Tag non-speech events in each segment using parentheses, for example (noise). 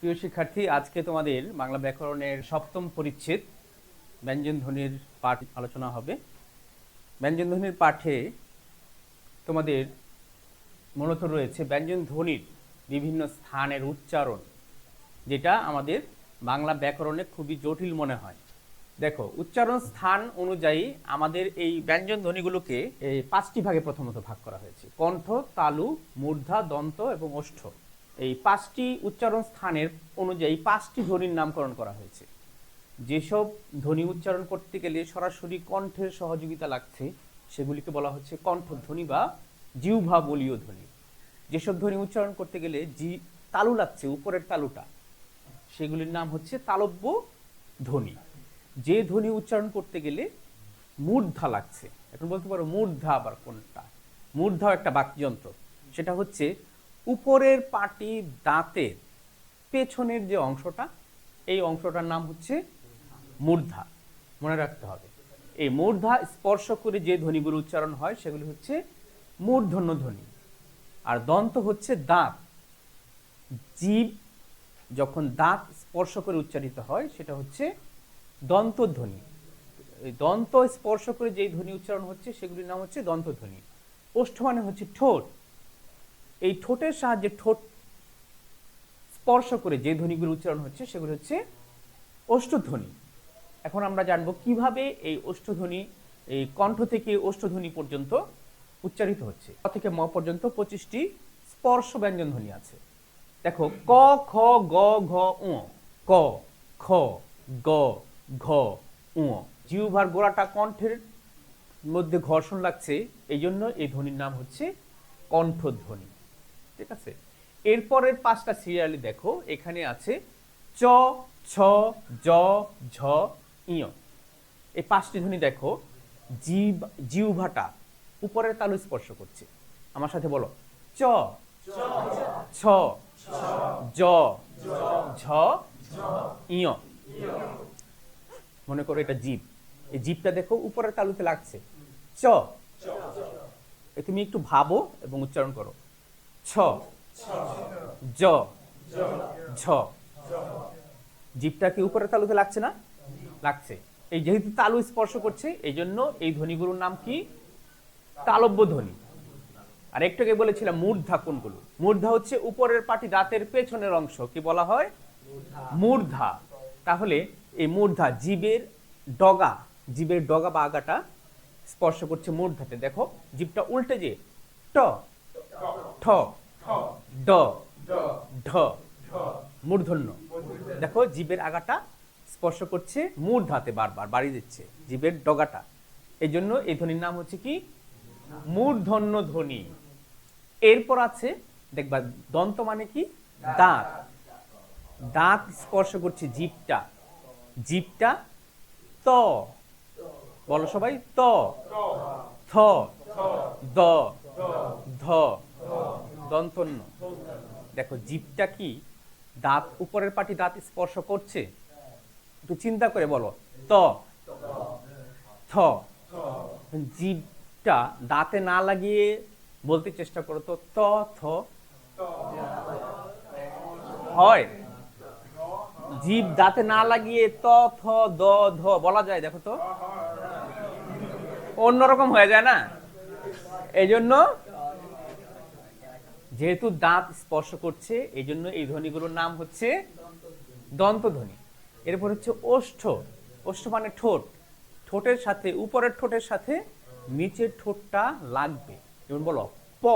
প্রিয় শিক্ষার্থী, আজকে তোমাদের বাংলা ব্যাকরণের সপ্তম পরিচ্ছেদ ব্যঞ্জন ধ্বনির পাঠ আলোচনা হবে। ব্যঞ্জন ধ্বনির পাঠে তোমাদের মূলত রয়েছে ব্যঞ্জন ধ্বনির বিভিন্ন স্থানের উচ্চারণ, যেটা আমাদের বাংলা ব্যাকরণে খুবই জটিল মনে হয়। দেখো, উচ্চারণ স্থান অনুযায়ী আমাদের এই ব্যঞ্জন ধ্বনিগুলোকে এই পাঁচটি ভাগে প্রথমত ভাগ করা হয়েছে। কণ্ঠ, তালু, মূর্ধা, দন্ত এবং ওষ্ঠ। এই পাঁচটি উচ্চারণ স্থানের অনুযায়ী পাঁচটি ধ্বনির নামকরণ করা হয়েছে। যেসব ধ্বনি উচ্চারণ করতে গেলে সরাসরি কণ্ঠের সহযোগিতা লাগছে, সেগুলিকে বলা হচ্ছে কণ্ঠধ্বনি বা জিহ্বা বলীয় ধ্বনি। যেসব ধ্বনি উচ্চারণ করতে গেলে জি, তালু লাগছে, উপরের তালুটা, সেগুলির নাম হচ্ছে তালব্য ধ্বনি। যে ধ্বনি উচ্চারণ করতে গেলে মূর্ধা লাগছে, এখন বলতে পারো মূর্ধা আবার কোনটা? মূর্ধাও একটা বাক্যযন্ত্র, সেটা হচ্ছে উপরের পাটি দাঁতের পেছনের যে অংশটা, এই অংশটার নাম হচ্ছে মূর্ধা। মনে রাখতে হবে। এই মূর্ধা স্পর্শ করে যে ধ্বনিগুলো উচ্চারণ হয়, সেগুলি হচ্ছে মূর্ধন্য ধ্বনি। আর দন্ত হচ্ছে দাঁত। জীব যখন দাঁত স্পর্শ করে উচ্চারিত হয়, সেটা হচ্ছে দন্তধ্বনি দন্ত স্পর্শ করে যেই ধ্বনি উচ্চারণ হচ্ছে, সেগুলির নাম হচ্ছে দন্তধ্বনি ওষ্ঠ মানে হচ্ছে ঠোঁট। এই ঠোঁটের সাহায্যে ঠোঁট স্পর্শ করে যে ধ্বনিগুলো উচ্চারণ হচ্ছে, সেগুলো হচ্ছে ওষ্ঠধ্বনি এখন আমরা জানব কীভাবে এই ওষ্ঠধ্বনি এই কণ্ঠ থেকে ওষ্ঠধ্বনি পর্যন্ত উচ্চারিত হচ্ছে। ক থেকে ম পর্যন্ত পঁচিশটি স্পর্শ ব্যঞ্জন ধ্বনি আছে। দেখো, ক, খ, গ, ঘ উ ক, খ, গ, ঘ উ জিউভার গোড়াটা কণ্ঠের মধ্যে ঘর্ষণ লাগছে এই জন্য এই ধ্বনির নাম হচ্ছে কণ্ঠধ্বনি। ঠিক আছে? এরপরের পাঁচটা সিরিয়ালি দেখো, এখানে আছে চ, ছ, জ, ঝ ইয় এই পাঁচটি ধ্বনি দেখো, জিব জিউভাটা উপরের তালু স্পর্শ করছে। আমার সাথে বলো, চ, ছ জ ঝ ইয় মনে করো এটা জীব। এই জীবটা দেখো উপরের তালুতে লাগছে। চ তুমি একটু ভাবো এবং উচ্চারণ করো। ছ। জ ঝ। জিপটা কি উপরের তালুতে লাগছে না? লাগছে। এই যেহেতু তালু স্পর্শ করছে, এই জন্য এই ধ্বনিগুলোর নাম কি? তালব্য ধ্বনি। আর একটু আগে বলেছিলাম মূর্ধা কোনগুলো? মূর্ধা হচ্ছে উপরের পাটি দাঁতের পেছনের অংশ। কি বলা হয়? মূর্ধা। তাহলে এই মূর্ধা জীবের ডগা জীবের ডগা বা আগাটা স্পর্শ করছে মূর্ধাতে। দেখো জীবটা উল্টে যে ট, ঠ। ড ঢ। মূর্ধন্য। দেখো জীবের আগাটা স্পর্শ করছে মূর্ধাতে বারবার বাড়ি দিচ্ছে জীবের ডগাটা। এই জন্য এই ধ্বনির নাম হচ্ছে কি? মূর্ধন্য ধ্বনি। এরপর আছে দেখবা দন্ত মানে কি? দাঁত। দাঁত স্পর্শ করছে জীবটা। জীবটা ত। বলো সবাই ত। থ। দ। ধ। দন্তন্য। দেখো জীবটা কি দাঁত, উপরের পাটি দাঁত স্পর্শ করছে? একটু চিন্তা করে বলো। ত। থ। জীবটা দাঁতে না লাগিয়ে বলতে চেষ্টা করো তো। ত, থ। হয়। জীব দাঁতে না লাগিয়ে ত, থ, দ, ধ বলা যায়, দেখো তো। অন্যরকম হয়ে যায় না? এই জন্য যেহেতু দাঁত স্পর্শ করছে এই জন্য এই ধ্বনিগুলোর নাম হচ্ছে দন্তধ্বনি। এরপর হচ্ছে ওষ্ঠ। ওষ্ঠ মানে ঠোঁট। ঠোঁটের সাথে, উপরের ঠোঁটের সাথে নিচের ঠোঁটটা লাগবে। যেমন বলো, প।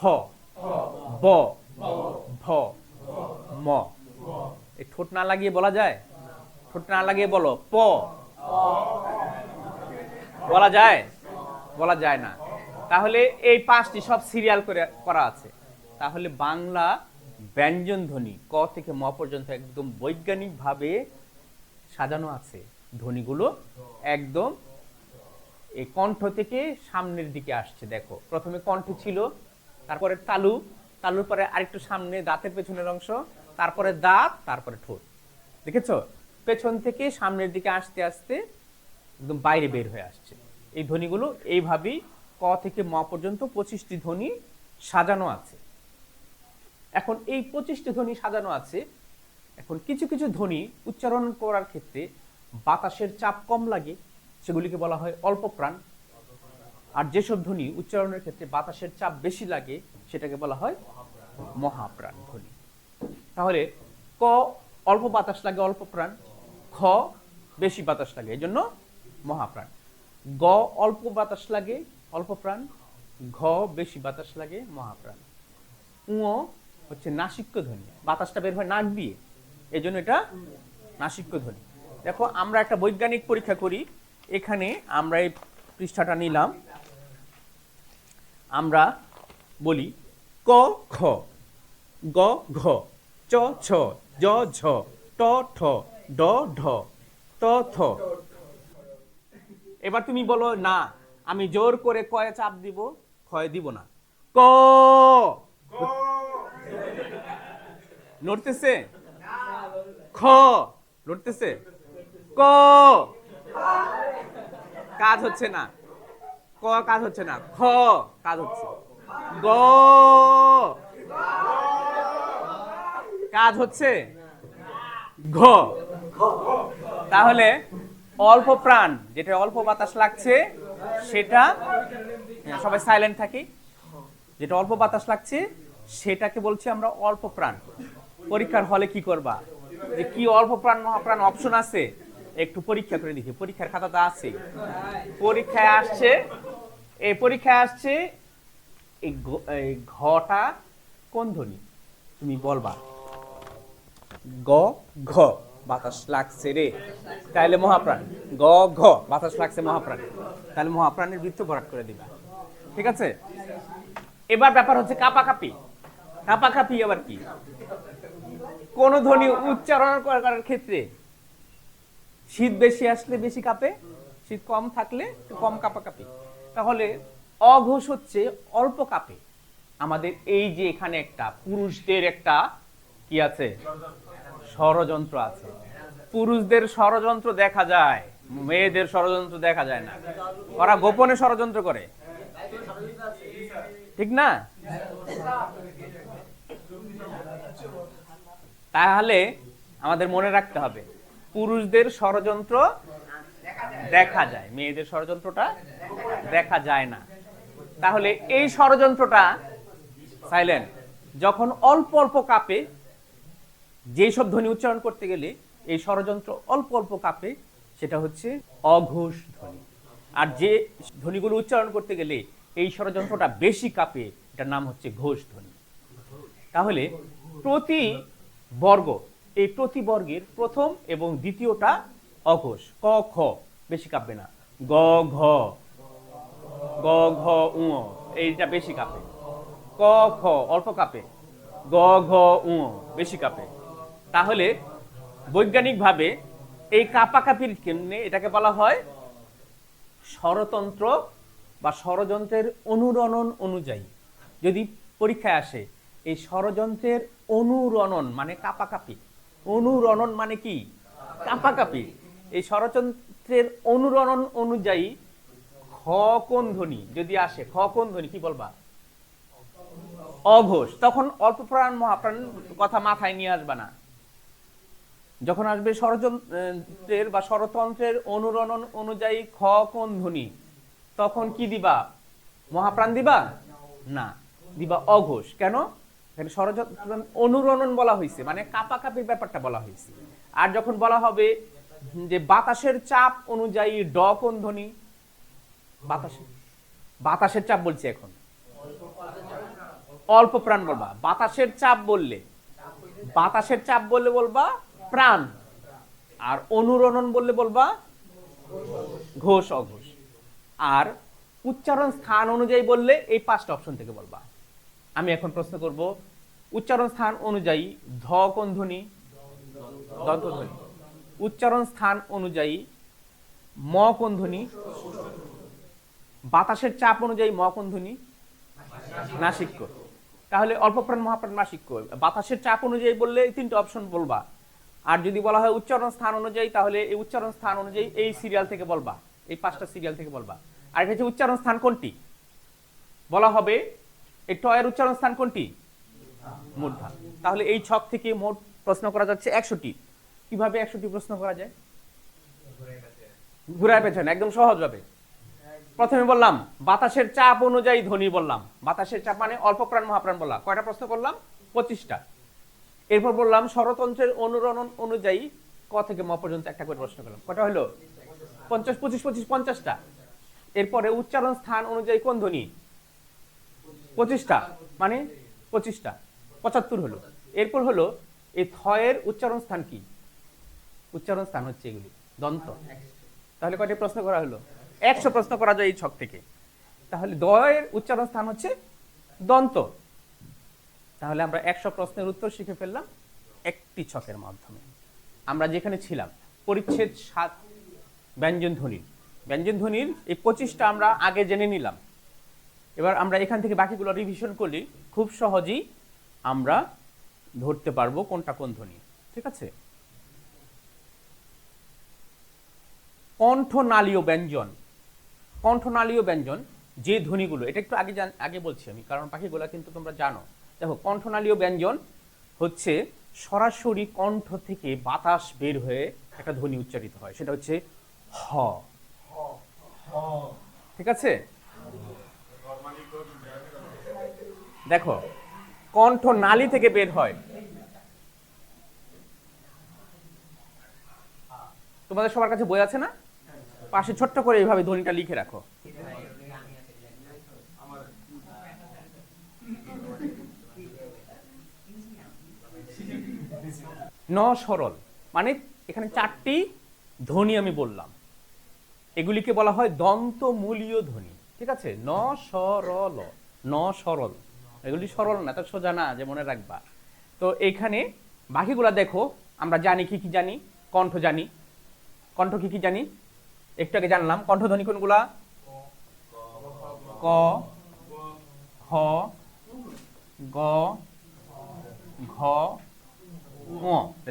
ফ। ব। ভ। ম। এই ঠোঁট না লাগিয়ে বলা যায়? ঠোঁট না লাগিয়ে বলো, প। বলা যায়? বলা যায় না। তাহলে এই পাঁচটি সব সিরিয়াল করে করা আছে। তাহলে বাংলা ব্যঞ্জন ধ্বনি ক থেকে ম পর্যন্ত একদম বৈজ্ঞানিকভাবে সাজানো আছে। ধ্বনিগুলো একদম এই কণ্ঠ থেকে সামনের দিকে আসছে, দেখো। প্রথমে কণ্ঠ ছিল, তারপরে তালু, তালুর পরে আরেকটু সামনে দাঁতের পেছনের অংশ, তারপরে দাঁত, তারপরে ঠোঁট। দেখেছ? পেছন থেকে সামনের দিকে আসতে আসতে একদম বাইরে বের হয়ে আসছে। এই ধ্বনিগুলো এইভাবেই ক থেকে ম পর্যন্ত পঁচিশটি ধ্বনি সাজানো আছে। এখন এই পঁচিশটি ধ্বনি সাজানো আছে, এখন কিছু কিছু ধ্বনি উচ্চারণ করার ক্ষেত্রে বাতাসের চাপ কম লাগে, সেগুলিকে বলা হয় অল্প প্রাণ। আর যেসব ধ্বনি উচ্চারণের ক্ষেত্রে বাতাসের চাপ বেশি লাগে, সেটাকে বলা হয় মহাপ্রাণ ধ্বনি। তাহলে ক অল্প বাতাস লাগে, অল্প প্রাণ। খ বেশি বাতাস লাগে এই জন্য মহাপ্রাণ। গ অল্প বাতাস লাগে অল্প প্রাণ, ঘ বেশি বাতাস লাগে, মহাপ্রাণ। উঁ হচ্ছে নাসিক্য ধ্বনি। বাতাসটা বের হয় নাক দিয়ে। এই জন্য এটা নাসিক্য ধ্বনি। দেখো, আমরা একটা বৈজ্ঞানিক পরীক্ষা করি। এখানে আমরা এই পৃষ্ঠাটা নিলাম। আমরা বলি ক, খ। গ, ঘ। চ, ছ। জ, ঝ। ট, ঠ। ড, ঢ। ত, থ। এবার তুমি বলো না। আমি জোর করে কয়ে চাপ দিব ক্ষয় দিব না। ক! নড়তেছে? খ! নড়তেছে? ক! কাজ হচ্ছে না। ক কাজ হচ্ছে না। খ কাজ হচ্ছে। গ! কাজ হচ্ছে? ঘ। তাহলে অল্প প্রাণ যেটা অল্প বাতাস লাগছে সেটা হ্যাঁ, সবাই সাইলেন্ট থাকি। যেটা অল্প বাতাস লাগছে সেটাকে বলছি আমরা অল্প প্রাণ। পরীক্ষার হলে কি করবা? যে কি অল্প প্রাণ মহাপ্রাণ অপশন আছে একটু পরীক্ষা করে দেখি। পরীক্ষার খাতাটা আছে পরীক্ষায় আসছে এই পরীক্ষায় আসছে এই ঘটা কোন ধ্বনি? তুমি বলবা। গ ঘ। বাতাস লাগছে রে। তাইলে মহাপ্রাণ। গ, ঘ, বাতাস লাগছে মহাপ্রাণ। তাহলে মহাপ্রাণের বৃত্ত ভরাট করে দিবা। ঠিক আছে? এবার ব্যাপার হচ্ছে কাপাকাপি। কাপাকাপি আবার কি? কোন ধ্বনি উচ্চারণ করার ক্ষেত্রে শীত বেশি আসলে বেশি কাঁপে, শীত কম থাকলে কম কাঁপাকাঁপি। তাহলে অঘোষ হচ্ছে অল্প কাঁপে। আমাদের এই যে এখানে একটা পুরুষদের একটা কি আছে? ষড়যন্ত্র আছে। পুরুষদের ষড়যন্ত্র দেখা যায়। মেয়েদের ষড়যন্ত্র দেখা যায় না। ওরা গোপনে ষড়যন্ত্র করে। ঠিক না? তাহলে আমাদের মনে রাখতে হবে, পুরুষদের ষড়যন্ত্র দেখা যায়, মেয়েদের ষড়যন্ত্রটা দেখা যায় না। তাহলে এই ষড়যন্ত্রটা সাইলেন্ট যখন অল্প অল্প কাঁপে যেসব ধ্বনি উচ্চারণ করতে গেলে, এই ষড়যন্ত্র অল্প অল্প কাঁপে সেটা হচ্ছে অঘোষ ধ্বনি আর যে ধ্বনিগুলো উচ্চারণ করতে গেলে এই ষড়যন্ত্রটা বেশি কাঁপে, এটার নাম হচ্ছে ঘোষ ধ্বনি তাহলে প্রতি বর্গ, এই প্রতি বর্গের প্রথম এবং দ্বিতীয়টা অঘোষ, ক, খ, বেশি কাঁপবে না। গ, ঘ গ, ঘ উ এইটা বেশি কাঁপে। ক, খ, অল্প কাঁপে। গ, ঘ উ বেশি কাঁপে। তাহলে বৈজ্ঞানিকভাবে এই কাঁপাকাপির কেমনে এটাকে বলা হয়? ষড়তন্ত্র বা ষড়যন্ত্রের অনুরণন অনুযায়ী। যদি পরীক্ষায় আসে, এই ষড়যন্ত্রের অনুরণন মানে কাপাকাপি। অনুরণন মানে কি? কাপাকাপি। এই ষড়যন্ত্রের অনুরণন অনুযায়ী খ কোন ধ্বনি যদি আসে, খ কোন ধ্বনি কি বলবা? অঘোষ। তখন অল্প প্রাণ মহাপ্রাণ কথা মাথায় নিয়ে আসবে না। যখন আসবে ষড়যন্ত্রের বা ষড়তন্ত্রের অনুরণন অনুযায়ী খ কোন ধ্বনি, তখন কি দিবা? মহাপ্রাণ দিবা? না, দিবা অঘোষ। কেন? এখানে ষড়যন্ত্র অনুরণন বলা হয়েছে মানে কাপাকাপির ব্যাপারটা বলা হয়েছে আর যখন বলা হবে যে বাতাসের চাপ অনুযায়ী ড কোন ধ্বনি? বাতাসের বাতাসের চাপ বলছি এখন। অল্প প্রাণ বলবা। বাতাসের চাপ বললে, বাতাসের চাপ বললে বলবা প্রাণ। আর অনুরণন বললে বলবা, ঘোষ অঘোষ। আর উচ্চারণ স্থান অনুযায়ী বললে এই পাঁচটা অপশন থেকে বলবা। আমি এখন প্রশ্ন করব, উচ্চারণ স্থান অনুযায়ী ধ কোন ধ্বনি? দন্ত ধ্বনি। উচ্চারণ স্থান অনুযায়ী ম কোন ধ্বনি? বাতাসের চাপ অনুযায়ী ম কোন ধ্বনি? নাসিক্য। তাহলে অল্প প্রাণ, মহাপ্রাণ, নাসিক্য। বাতাসের চাপ অনুযায়ী বললে এই তিনটে অপশন বলবা। আর যদি বলা হয় উচ্চারণ স্থান অনুযায়ী, তাহলে এই উচ্চারণ স্থান অনুযায়ী এই সিরিয়াল থেকে বলবা, এই পাঁচটা সিরিয়াল থেকে বলবা। আর এটা হচ্ছে উচ্চারণ স্থান কোনটি? বলা হবে, এই টয়ের উচ্চারণ স্থান কোনটি? মূর্ধা। তাহলে এই ছক থেকে মোট প্রশ্ন করা যাচ্ছে একশোটি। কীভাবে একশোটি প্রশ্ন করা যায়? ঘুরায় পেছনে, একদম সহজভাবে। প্রথমে বললাম, বাতাসের চাপ অনুযায়ী ধ্বনি বললাম। বাতাসের চাপ মানে অল্প প্রাণ মহাপ্রাণ বললাম। কয়টা প্রশ্ন করলাম? পঁচিশটা। এরপর বললাম স্বরতন্ত্রের অনুরণন অনুযায়ী ক থেকে ম পর্যন্ত একটা করে প্রশ্ন করলাম। কটা হলো? পঞ্চাশ, পঁচিশ পঁচিশ, পঞ্চাশটা। এরপরে উচ্চারণ স্থান অনুযায়ী কোন ধ্বনি? পঁচিশটা। মানে পঁচিশটা। পঁচাত্তর হলো। এরপর হলো, এই থয়ের উচ্চারণ স্থান কি? উচ্চারণ স্থান হচ্ছে এগুলি। দন্ত। তাহলে কয়টি প্রশ্ন করা হলো? একশো প্রশ্ন করা যায় এই ছক থেকে। তাহলে দয়ের উচ্চারণ স্থান হচ্ছে দন্ত। তাহলে আমরা একশো প্রশ্নের উত্তর শিখে ফেললাম একটি ছকের মাধ্যমে। আমরা যেখানে ছিলাম, পরিচ্ছেদ সাত, ব্যঞ্জন ধ্বনির ব্যঞ্জন ধ্বনির এই পঁচিশটা আমরা আগে জেনে নিলাম। এবার আমরা এখান থেকে বাকিগুলো রিভিশন করলে খুব সহজেই আমরা ধরতে পারব কোনটা কোন ধ্বনি। ঠিক আছে? কণ্ঠনালীয় ব্যঞ্জন। কণ্ঠনালীয় ব্যঞ্জন, যে ধ্বনিগুলো, এটা একটু আগে আগে বলছি আমি, কারণ পাখিগুলো কিন্তু তোমরা জানো। দেখো, কণ্ঠনালীয় ব্যঞ্জন হচ্ছে সরাসরি কণ্ঠ থেকে বাতাস বের হয়ে একটা ধ্বনি উচ্চারিত হয়। সেটা হচ্ছে হ। ঠিক আছে? দেখো কণ্ঠ নালী থেকে বের হয়। তোমাদের সবার কাছে বই আছে না? পাশে ছোট্ট করে এইভাবে ধ্বনিটা লিখে রাখো। ন সরল। মানে এখানে চারটি ধ্বনি আমি বললাম। এগুলিকে বলা হয় দন্তমূলীয় ধ্বনি। ঠিক আছে? ন সরল। ন সরল। এগুলি সরল না, তো সোজা না, যে মনে রাখবা। তো এখানে বাকিগুলা দেখো, আমরা জানি কি কি জানি, কণ্ঠ জানি। কণ্ঠ কি কি জানি? একটু আগে জানলাম কণ্ঠধ্বনি কোনগুলা? ক খ গ ঘ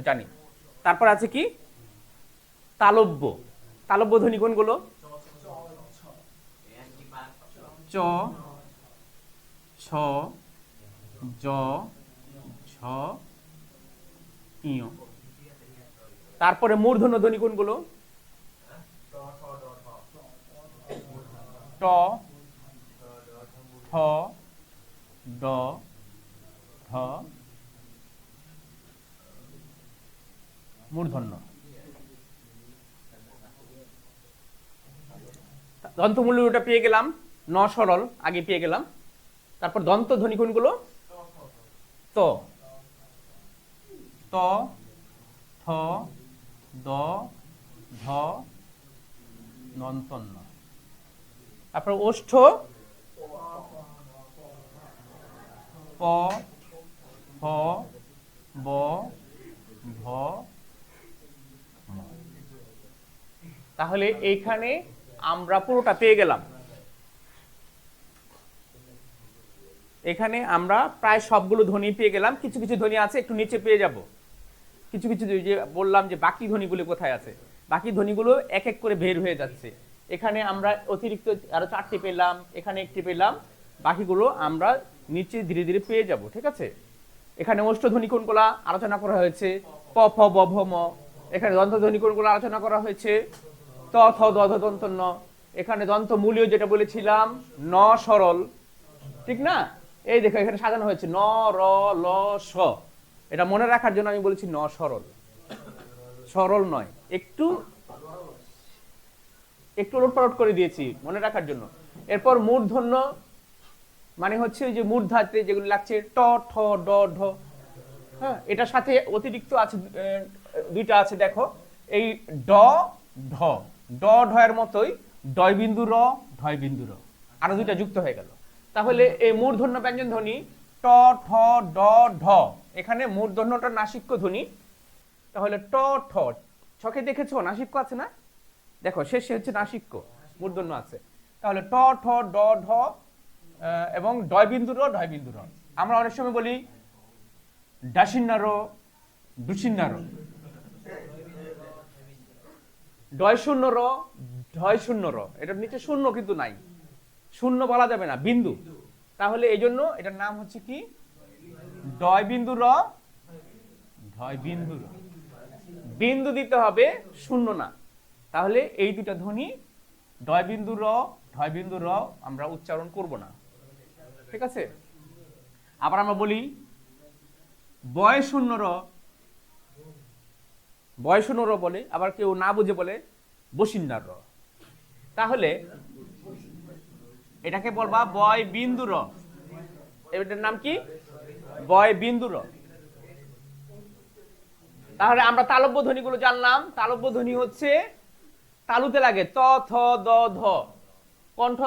জানি। তারপর আছে কি? তালব্য। তালব্য ধ্বনি কোনগুলো? চ, ছ, জ তারপরে মূর্ধন্য ধ্বনি কোনগুলো? ট, ঠ ড মূর্ধন্য। দন্তমূল্যটা পেয়ে গেলাম, ন সরল, আগে পেয়ে গেলাম। তারপর দন্ত ধ্বনি কোনগুলো? ত। ত, থ, দ, ধ নন্তন্য তারপর ওষ্ঠ। প ফ ব ভ ম। তাহলে এইখানে আমরা পুরোটা পেয়ে গেলাম। এখানে আমরা প্রায় সবগুলো ধ্বনি পেয়ে গেলাম। কিছু কিছু ধ্বনি আছে, একটু নিচে পেয়ে যাব। কিছু কিছু যে বললাম যে বাকি ধ্বনিগুলো কোথায় আছে? বাকি ধ্বনিগুলো এক এক করে বের হয়ে যাচ্ছে। এখানে আমরা অতিরিক্ত আরও চারটি পেলাম, এখানে একটি পেলাম। বাকিগুলো আমরা নিচে ধীরে ধীরে পেয়ে যাব, ঠিক আছে? এখানে অষ্টধ্বনি কোনগুলা আলোচনা করা হয়েছে? প, ফ, ব, ভ, ম। এখানে দন্তধ্বনি কোনগুলো আলোচনা করা হয়েছে? ন এখানে দন্ত মূলীয় যেটা বলেছিলাম, ন সরল। ঠিক না? এই দেখো, এখানে সাজানো হয়েছে, ন, র, ল, স। এটা মনে রাখার জন্য আমি বলেছি ন সরল। সরল নয়, একটু একটু উলটপালট করে দিয়েছি মনে রাখার জন্য। এরপর মূর্ধন্য মানে হচ্ছে ওই যে মূর্ধাতে যেগুলো লাগছে, ট, ঠ, ড, ঢ। হ্যাঁ এটার সাথে অতিরিক্ত আছে দুইটা আছে, দেখো। এই ড, ঢ। ড ঢয়ের মতোই ডয় বিন্দু র ঢয় বিন্দু র। আরও দুইটা যুক্ত হয়ে গেল। তাহলে এই মূর্ধন্য ব্যঞ্জন ধ্বনি, ট, ঠ, ড, ঢ। এখানে মূর্ধন্যটা নাসিক্য ধ্বনি। তাহলে ট, ঠ। ছকে দেখেছ? নাসিক্য আছে না? দেখো, শেষে হচ্ছে নাসিক্য। মূর্ধন্য আছে। তাহলে ট, ঠ, ড, ঢ এবং ডয় বিন্দু র ঢয় বিন্দু র। আমরা অনেক সময় বলি ডাসিন্নারো দুসিন্নারো ডয় শূন্য র ঢয় শূন্য র এটার নিচে শূন্য কিন্তু নাই। শূন্য বলা যাবে না, বিন্দু। তাহলে এই জন্য এটার নাম হচ্ছে কি? ডয় বিন্দু র ঢয় বিন্দু র বিন্দু দিতে হবে শূন্য না। তাহলে এই দুটা ধ্বনি ডয় বিন্দু র ঢয় বিন্দু র আমরা উচ্চারণ করব না। ঠিক আছে? আবার আমরা বলি বয় শূন্য র বয় শূন্য র বলে, আবার কেউ না বুঝে বলে বসিন্দার র তাহলে এটাকে বলবা বয় বিন্দু র এটার নাম কি? বয় বিন্দু র তাহলে আমরা তালব্য ধ্বনিগুলো জানলাম। তালব্য ধ্বনি হচ্ছে তালুতে লাগে ত, থ, দ, ধ। কণ্ঠ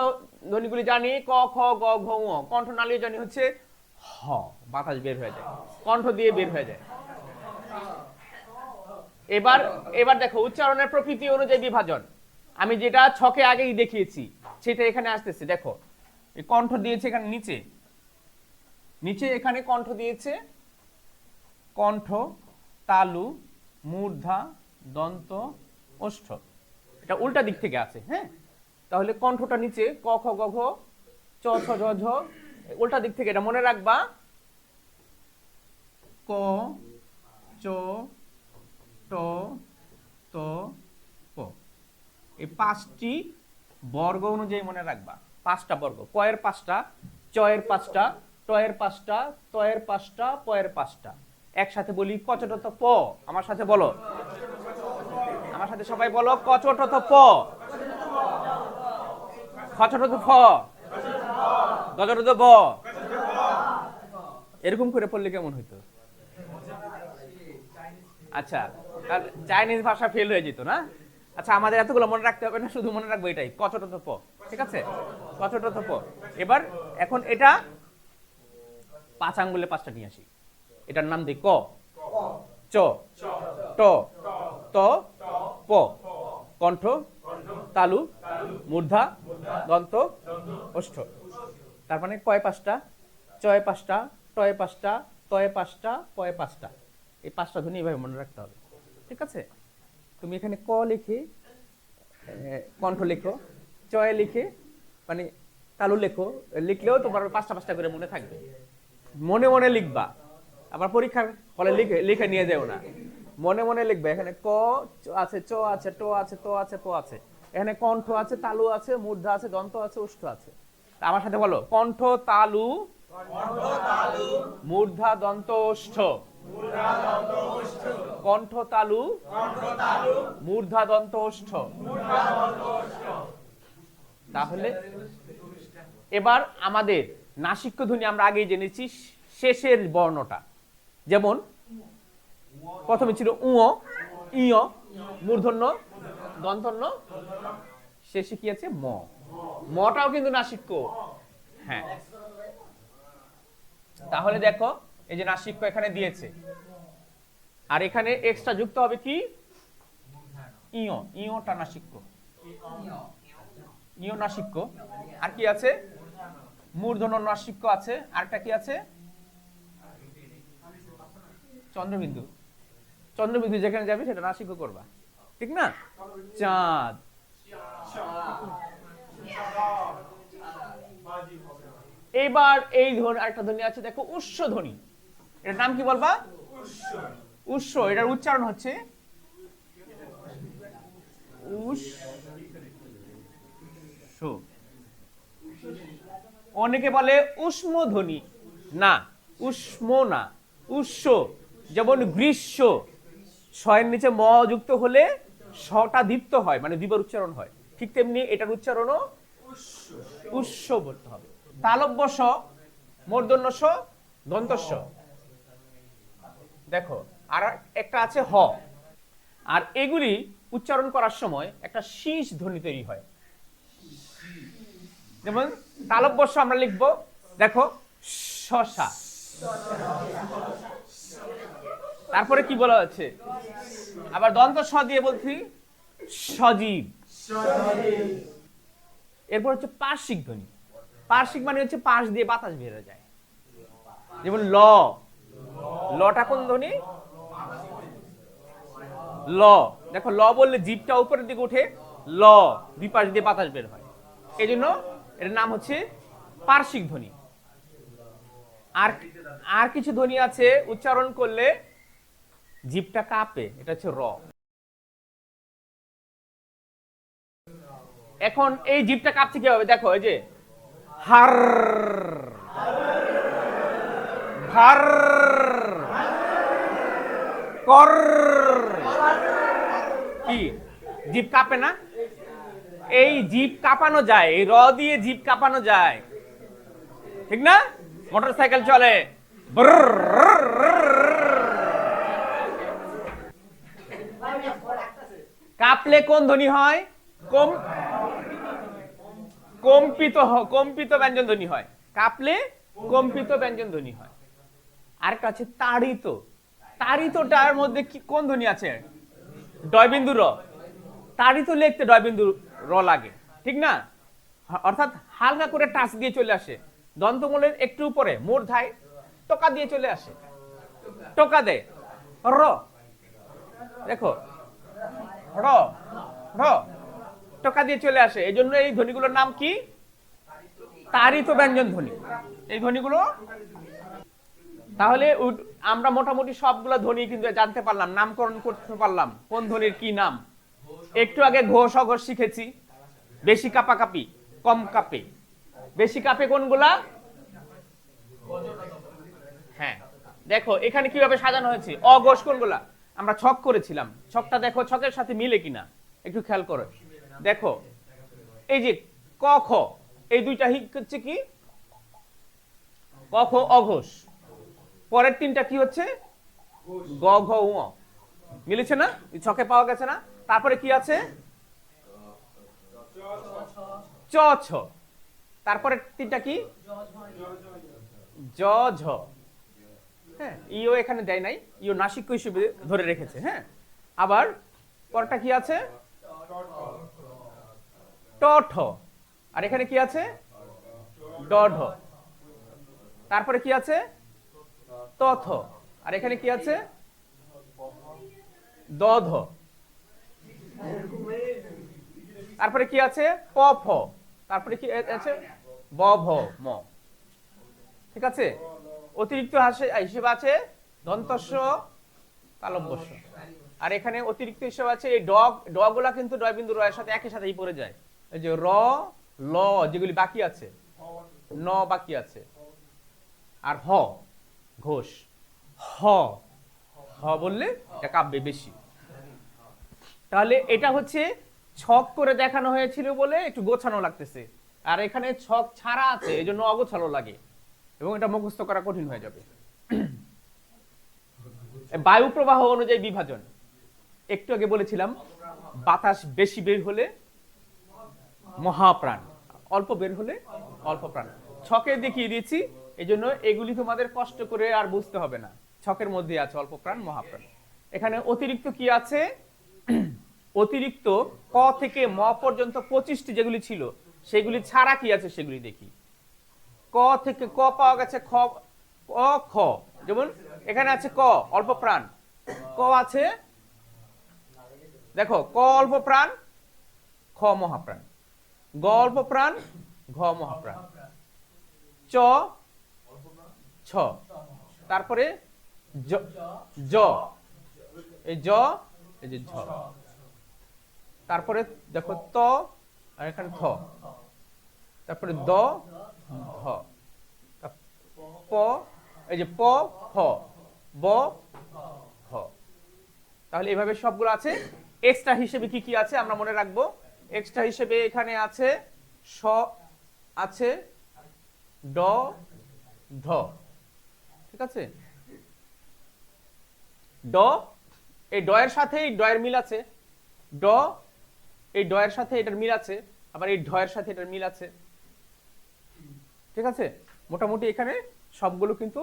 ধ্বনিগুলি জানি, ক, খ, গ, ঘ কণ্ঠ নালীয় জানি হচ্ছে হ, বাতাস বের হয়ে যায়। কণ্ঠ দিয়ে বের হয়ে যায়। এবার এবার দেখো, উচ্চারণের প্রকৃতি অনুযায়ী বিভাজন। আমি যেটা ছকে আগেই দেখিয়েছি, সেটা এখানে আসতেছে, দেখো। কণ্ঠ দিয়েছে এখানে নিচে। নিচে এখানে কণ্ঠ দিয়েছে, কণ্ঠ, তালু, মূর্ধা, দন্ত, ওষ্ঠ। এটা উল্টা দিক থেকে আছে হ্যাঁ? তাহলে কণ্ঠটা নিচে, ক, খ, গ, ঘ, চ, ছ, ঝ ঝ, উল্টা দিক থেকে এটা মনে রাখবা। ক, চ ট ত, প। এই পাঁচটি বর্গ অনুযায়ী মনে রাখবা। পাঁচটা বর্গ। কয়ের পাঁচটা, চয়ের পাঁচটা, টয়ের পাঁচটা, তয়ের পাঁচটা, পয়ের পাঁচটা। একসাথে বলি কচটত প। আমার সাথে বলো। আমার সাথে সবাই বলো কচটত প। খচটত ফ। গজটত ব। এরকম করে পড়লে কেমন হইতো? আচ্ছা। চাইনিজ ভাষা ফেল হয়ে যেত না? আচ্ছা আমাদের এতগুলো মনে রাখতে হবে না, শুধু মনে রাখব এটাই। কচটত প, ঠিক আছে? কচটত প। এবার এখন এটা পাঁচ আঙ্গুলে পাঁচটা নিয়ে আসি। এটার নাম দিই ক। চ। ট। ত। প। কণ্ঠ। তালু। মূর্ধা। দন্ত। ওষ্ঠ। তার মানে কয় পাঁচটা? চয় পাঁচটা, টয় পাঁচটা, তয় পাঁচটা, পয় পাঁচটা। এই পাঁচটা ধ্বনি এভাবে মনে রাখতে হবে। ঠিক আছে? তুমি এখানে ক লিখে কণ্ঠ লেখো চয় লিখে মানে তালু লেখো লিখলেও তোমার পাঁচটা পাঁচটা করে মনে থাকবে। মনে মনে লিখবা। আবার পরীক্ষার ফলে লিখে লিখে নিয়ে যাও না। মনে মনে লিখবে এখানে ক আছে চ আছে ট আছে ত আছে প আছে। এখানে কণ্ঠ আছে তালু আছে মূর্ধা আছে দন্ত আছে উষ্ঠ আছে। আমার সাথে বলো কণ্ঠ তালু মূর্ধা দন্ত ওষ্ঠ কণ্ঠ তালু মূর্ধা দন্ত ওষ্ঠ তাহলে এবার আমাদের নাসিক্য ধ্বনি আমরা আগেই জেনেছি শেষের বর্ণটা। যেমন প্রথমে ছিল উঁ ইয় মূর্ধন্য দন্তন্য। শেষে কি আছে? ম। মটাও কিন্তু নাসিক্য। হ্যাঁ। তাহলে দেখো এই যে নাসিক্য এখানে দিয়েছে। আর এখানে এক্সট্রা যুক্ত হবে কি? ইয় ইয়টা নাসিক্য ইয় নাসিক্য আর কি আছে? মূর্ধন্য নাসিক্য আছে। আরটা কি আছে? চন্দ্রবিন্দু। চন্দ্রবিন্দু যেখানে যাবে সেটা নাসিক্য করবা। ঠিক না? চাঁদ। এবার এই ধ্বনি আরেকটা ধ্বনি আছে, দেখো উৎস ধ্বনি। এটার নাম কি বলবা? উৎস। এটার উচ্চারণ হচ্ছে? অনেকে বলে উষ্ম ধ্বনি না, উষ্ম না, উৎস। যেমন গ্রীষ্ম শয়ের নিচে ম যুক্ত হলে শটা দীপ্ত হয় মানে দ্বিবার উচ্চারণ হয়। ঠিক তেমনি এটার উচ্চারণও উৎস বলতে হবে। তালব্য স মূর্ধন্য স, দন্তস্ব। দেখো, আর একটা আছে হ। আর এগুলি উচ্চারণ করার সময় একটা শীষ ধ্বনি তৈরি হয়। যেমন, তালব্যস্য আমরা লিখব, দেখো, শশা। তারপরে কি বলা হচ্ছে আবার দন্ত স দিয়ে বলছি, সজীব। এরপর হচ্ছে পার্শ্বিক ধ্বনি। পার্শ্বিক মানে হচ্ছে পাশ দিয়ে বাতাস বেরো যায়। যেমন ল। লটা কোন ধ্বনি? ল। দেখো, ল বললে জিভটা উপরের দিকে উঠে ল দুই দিয়ে বাতাস বের হয়। এই জন্য এর নাম হচ্ছে পার্শ্বিক ধ্বনি। আর আর কিছু ধ্বনি আছে, উচ্চারণ করলে জিভটা কাঁপে, এটা হচ্ছে র। এখন এই জিভটা কাঁপছে কীভাবে? দেখো, এই যে হার। ভার কর। কি? জিভ কাঁপে না? এই জিভ কাঁপানো যায়, এই র দিয়ে জিভ কাঁপানো যায়। ঠিক না? মোটর সাইকেল চলে কাঁপলে কোন ধ্বনি হয়? কম কম্পিত কম্পিত ব্যঞ্জন ধ্বনি হয়। কাঁপলে কম্পিত ব্যঞ্জন ধ্বনি হয়। আর কাছে তাড়িত। তাড়িতটার মধ্যে কি কোন ধ্বনি আছে? ডয়বিন্দু র। তাড়িত লিখতে ডয়বিন্দু র লাগে। ঠিক না? অর্থাৎ হালকা করে টাচ দিয়ে চলে আসে। দন্তমূলের একটু উপরে মূর্ধায় টোকা দিয়ে চলে আসে। টোকা দেয়। র। দেখো। র। র। টোকা দিয়ে চলে আসে। এই জন্য এই ধ্বনিগুলোর নাম কি? তারিত ব্যঞ্জন ধ্বনি। এই ধ্বনিগুলো তাহলে আমরা মোটামুটি সবগুলা ধ্বনি কিন্তু জানতে পারলাম, নামকরণ করতে পারলাম, কোন ধ্বনির কি নাম? একটু আগে ঘোষ অঘোষ শিখেছি, বেশি কাপাকাপি, কম কাপে। বেশি কাপে কোনগুলা? হ্যাঁ দেখো, এখানে কীভাবে সাজানো হয়েছে? অঘোষ কোনগুলা? আমরা ছক করেছিলাম, ছকটা দেখো, ছকের সাথে মিলে কিনা, একটু খেয়াল করো। দেখো, এই যে ক, খ, এই দুইটা হচ্ছে কি? ক, খ, অঘোষ। পরের তিনটা কি হচ্ছে? গ ঘ উ মিলেছে না? ছকে পাওয়া গেছে না? তারপরে কি আছে? চ, ছ। তারপরে তিনটা কি? জ, ঝ। হ্যাঁ ইও এখানে দেয় নাই। ইও নাসিক্য হিসেবে ধরে রেখেছে হ্যাঁ। আবার পরটা কি আছে? ট, ঠ। আর এখানে কি আছে? ড, ঢ। তারপরে কি আছে? ত থ আর এখানে কি আছে? দ ধ তারপরে কি আছে? প ফ তারপরে কি আছে? ব ভ ম। ঠিক আছে? অতিরিক্ত হাসে- হিসেবে আছে? দন্তস্ব তালব্যস্য আর এখানে অতিরিক্ত হিসেবে আছে এই ডগ ডগুলা কিন্তু ডয়বিন্দু রয়ের সাথে একই সাথেই পড়ে যায়। এই যে র ল যেগুলি বাকি আছে। ন বাকি আছে। আর হ। ঘোষ। হ। হ বললে এটা কাব্যে বেশি। তাহলে এটা হচ্ছে ছক করে দেখানো হয়েছিল বলে একটু গোছানো লাগতেছে। আর এখানে ছক ছাড়া আছে এই জন্য অগোছালো লাগে এবং এটা মুখস্থ করা কঠিন হয়ে যাবে। বায়ু প্রবাহ অনুযায়ী বিভাজন। একটু আগে বলেছিলাম, বাতাস বেশি বের হলে মহাপ্রাণ, অল্প বের হলে অল্প প্রাণ। ছকে দেখিয়ে দিয়েছি এই জন্য এগুলি তোমাদের কষ্ট করে আর বুঝতে হবে না। ছকের মধ্যে আছে অল্প প্রাণ মহাপ্রাণ। এখানে অতিরিক্ত কি আছে? (clears throat) অতিরিক্ত ক থেকে ম পর্যন্ত পঁচিশটি যেগুলি ছিল, সেগুলি ছাড়া কি আছে সেগুলি দেখি। ক থেকে ক পাওয়া গেছে খ খ। যেমন এখানে আছে ক অল্প প্রাণ ক আছে, দেখো, ক অল্প প্রাণ খ মহাপ্রাণ। গ অল্প প্রাণ ঘ মহাপ্রাণ। চ ছ। তারপরে জ এই জ, এই যে ঝ। তারপরে দেখো ত, আর এখানে থ। তারপরে দ প, এই যে প ফ ব ভ তাহলে এভাবে সবগুলো আছে। এক্সট্রা হিসেবে কি কি আছে আমরা মনে রাখব? এক্সট্রা হিসেবে এখানে আছে স, আছে ড, ধ। ঠিক আছে? ড, এই ড এর সাথে এই ড এর মিল আছে। ড, এই ড এর সাথে এটার মিল আছে, আবার এই ঢ এর সাথে এটার মিল আছে। ঠিক আছে? মোটামুটি এখানে সবগুলো কিন্তু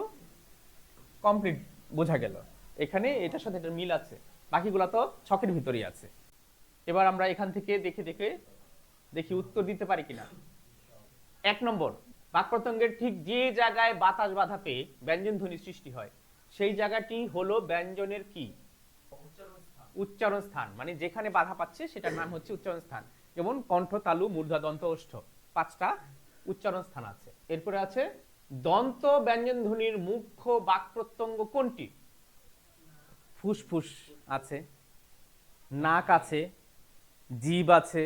কমপ্লিট বোঝা গেল। এখানে এটার সাথে এটার মিল আছে। বাকিগুলো তো ছকের ভিতরেই আছে। এবার আমরা এখান থেকে দেখে দেখে দেখি উত্তর দিতে পারি কিনা। এক নম্বর বাক্যতঙ্গের ঠিক যে জায়গায় বাতাস বাধা পেয়ে ব্যঞ্জন ধ্বনি সৃষ্টি হয় সেই জায়গাটি হলো ব্যঞ্জনের কি? উচ্চারণ স্থান মানে যেখানে বাধা পাচ্ছে সেটার নাম হচ্ছে উচ্চারণ স্থান যেমন কণ্ঠ তালু মূর্ধা দন্ত ওষ্ঠ পাঁচটা উচ্চারণ স্থান আছে। এরপরে আছে দন্ত ব্যঞ্জন ধ্বনির মুখ্য বাক প্রত্যঙ্গ কোনটি? ফুসফুস আছে নাক আছে জিভ আছে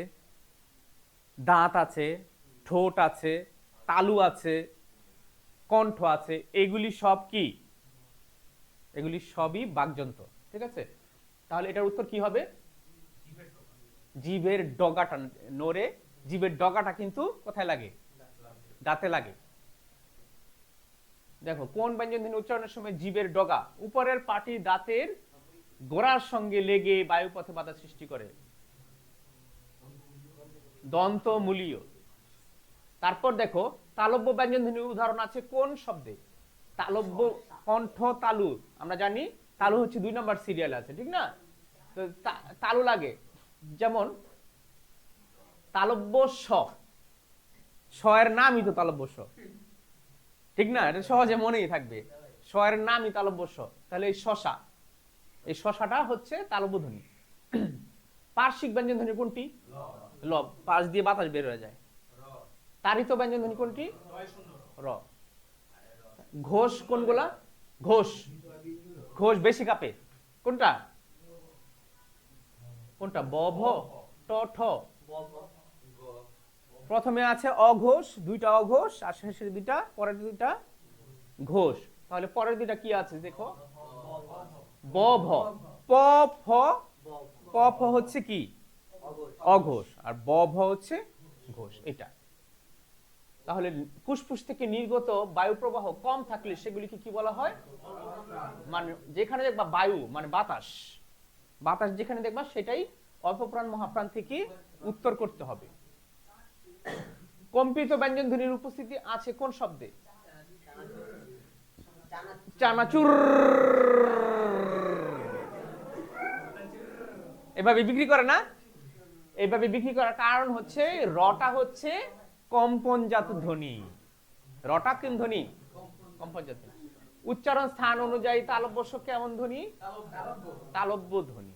দাঁত আছে ঠোঁট আছে তালু আছে, কণ্ঠ আছে, এগুলি সব কি? এগুলি সবই বাকযন্ত্র, ঠিক আছে? তাহলে এটার উত্তর কি হবে? জিভের ডগাটা নড়ে জিভের ডগাটা কিন্তু কোথায় লাগে? দাঁতে লাগে। দেখো, কোন ব্যঞ্জন ধ্বনি উচ্চারণের সময় জীবের ডগা? উপরের পাটি দাঁতের গোড়ার সঙ্গে লেগে বায়ুপথে বাধা সৃষ্টি করে। দন্ত মূলীয় তারপর দেখো তালব্য ব্যঞ্জন ধ্বনির উদাহরণ আছে কোন শব্দে? তালব্য কণ্ঠ। তালু। আমরা জানি তালু হচ্ছে দুই নম্বর সিরিয়াল আছে ঠিক না? তো তালু লাগে। যেমন তালব্য স। এর নামই তো তালব্য স। ঠিক না? এটা সহজে মনেই থাকবে। স এর নামই তালব্য স। তাহলে এই শশা। এই শশাটা হচ্ছে তালব্য ধ্বনি। (clears throat) পার্শ্বিক ব্যঞ্জন ধ্বনি কোনটি লব। পাশ দিয়ে বাতাস বের হয়ে যায়। তারিত ব্যঞ্জন ধ্বনি কোনটি? র। ঘোষ কোনগুলা? ঘোষ। ঘোষ বেশি কাপে। কোনটা? কোনটা? ব, ভ, ট, ঠ। প্রথমে আছে অঘোষ, দুইটা অঘোষ, আর শেষের দুইটা, পরের দুইটা ঘোষ। তাহলে পরের দুইটা কি আছে, দেখো? ব, ভ। প, ফ প, ফ হচ্ছে কি? অঘোষ। আর ব, ভ হচ্ছে ঘোষ। এটা। তাহলে ফুসফুস থেকে নির্গত বায়ু প্রবাহ কম থাকলে সেগুলিকে কি বলা হয়? মানে যেখানে দেখবা বায়ু মানে বাতাস বাতাস যেখানে দেখবা সেটাই অল্পপ্রাণ মহাপ্রাণ থেকে উত্তর করতে হবে। কম্পিত ব্যঞ্জন ধ্বনির উপস্থিতি আছে কোন শব্দে? এভাবে বিক্রি করে না? এভাবে বিক্রি করার কারণ হচ্ছে রটা হচ্ছে কম্পনজাত ধ্বনি। রটা কেন ধ্বনি? কম্পনজাত জাত উচ্চারণ স্থান অনুযায়ী তালব্য কেমন ধ্বনি? তালব্য ধ্বনি।